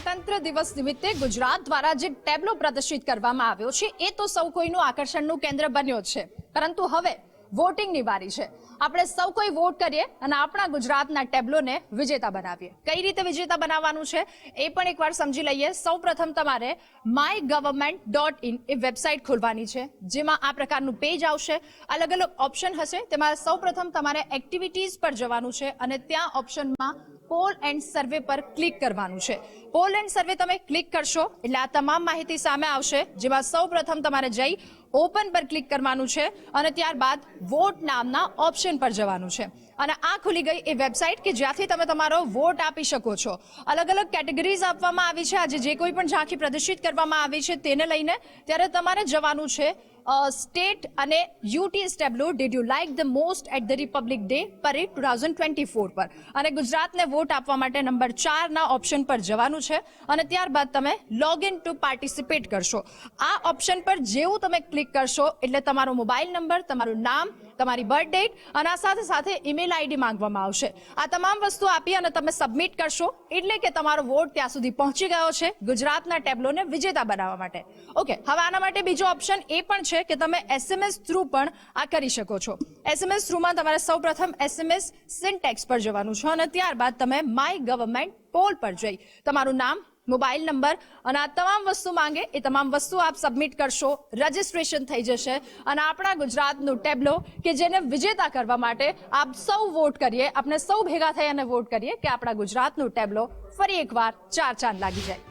ગણતંત્ર દિવસ નિમિત્તે ગુજરાત દ્વારા જે ટેબ્લો પ્રદર્શિત કરવામાં આવ્યો છે, એ તો સૌ કોઈનું આકર્ષણનું કેન્દ્ર બન્યો છે. પરંતુ હવે વોટિંગની વારી છે. આપણે સૌ કોઈ વોટ કરીએ અને આપણા ગુજરાતના ટેબ્લોને વિજેતા બનાવીએ. કઈ રીતે વિજેતા બનાવવાનું છે? એ પણ એકવાર સમજી લઈએ. સૌ પ્રથમ તમારે માય ગવર્મેન્ટ ડોટ ઇન એ વેબસાઇટ ખોલવાની છે, જેમાં આ પ્રકારનું પેજ આવશે. અલગ અલગ ઓપ્શન હશે, તેમાં સૌ પ્રથમ તમારે એક્ટિવિટીઝ પર જવાનું છે અને ત્યાં ઓપ્શનમાં પોલ એન્ડ સર્વે પર ક્લિક કરવાનું છે. પોલ એન્ડ સર્વે તમે ક્લિક કરશો એટલે આ તમામ માહિતી સામે આવશે, જેમાં સૌ પ્રથમ તમારે જઈ ઓપન પર ક્લિક કરવાનું છે અને ત્યારબાદ વોટ નામના ઓપ્શન પર જવાનું છે. અને આ ખુલી ગઈ એ વેબસાઇટ કે જ્યાંથી તમે તમારો વોટ આપી શકો છો. અલગ અલગ કેટેગરીઝ આપવામાં આવી છે. આજે જે કોઈ પણ ઝાંખી પ્રદર્શિત કરવામાં આવી છે તેને લઈને ત્યારે તમારે જવાનું છે સ્ટેટ અને UT સ્ટેબલો did you like the most at the Republic Day parade two thousand twenty four પર? અને ગુજરાતને વોટ આપવા માટે નંબર ચારના ઓપ્શન પર જવાનું છે. અને ત્યારબાદ તમે લોગ ઇન ટુ પાર્ટિસિપેટ કરશો. આ ઓપ્શન પર જેવું તમે ક્લિક કરશો, એટલે તમારો મોબાઈલ નંબર તમારું નામ તમારી બર્થ ડેટ અને આ સાથે સાથે ઈમેલ આઈડી માંગવામાં આવશે. આ તમામ વસ્તુ આપી અને તમે સબમિટ કરશો એટલે કે તમારો વોટ ત્યાં સુધી પહોંચી ગયો છે ગુજરાતના ટેબ્લોને વિજેતા બનાવવા માટે. ઓકે હવે આના માટે બીજો ઓપ્શન એ પણ છે કે તમે એસએમએસ થ્રુ પણ આ કરી શકો છો. એસએમએસ થ્રુમાં તમારે સૌપ્રથમ એસએમએસ સિન્ટેક્સ પર જવાનું છે અને ત્યારબાદ તમે માય ગવર્મેન્ટ પોલ પર જઈ. તમારું નામ મોબાઈલ નંબર અને આ તમામ વસ્તુ માંગે એ તમામ વસ્તુ આપ સબમિટ કરશો. રજિસ્ટ્રેશન થઈ જશે. અને આપણા ગુજરાતનું ટેબ્લો કે જેને વિજેતા કરવા માટે આપ સૌ વોટ કરીએ, આપણે સૌ ભેગા થઈ અને વોટ કરીએ કે આપણા ગુજરાતનું ટેબ્લો ફરી એકવાર ચાર ચાંદ લાગી જાય.